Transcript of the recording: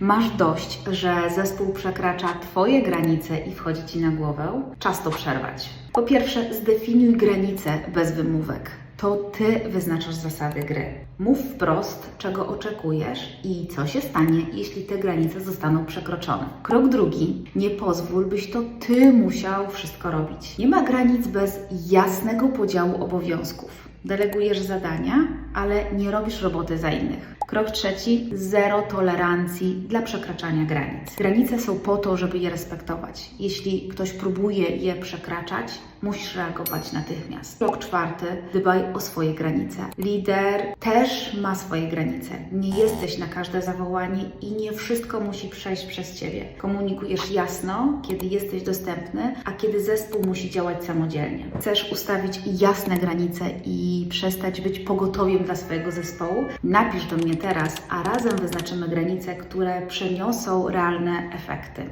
Masz dość, że zespół przekracza Twoje granice i wchodzi Ci na głowę? Czas to przerwać. Po pierwsze, zdefiniuj granice bez wymówek. To Ty wyznaczasz zasady gry. Mów wprost, czego oczekujesz i co się stanie, jeśli te granice zostaną przekroczone. Krok drugi, nie pozwól, byś to Ty musiał wszystko robić. Nie ma granic bez jasnego podziału obowiązków. Delegujesz zadania, ale nie robisz roboty za innych. Krok trzeci, zero tolerancji dla przekraczania granic. Granice są po to, żeby je respektować. Jeśli ktoś próbuje je przekraczać, musisz reagować natychmiast. Krok czwarty, dbaj o swoje granice. Lider też ma swoje granice. Nie jesteś na każde zawołanie i nie wszystko musi przejść przez Ciebie. Komunikujesz jasno, kiedy jesteś dostępny, a kiedy zespół musi działać samodzielnie. Chcesz ustawić jasne granice i przestać być pogotowiem dla swojego zespołu? Napisz do mnie teraz, a razem wyznaczymy granice, które przyniosą realne efekty.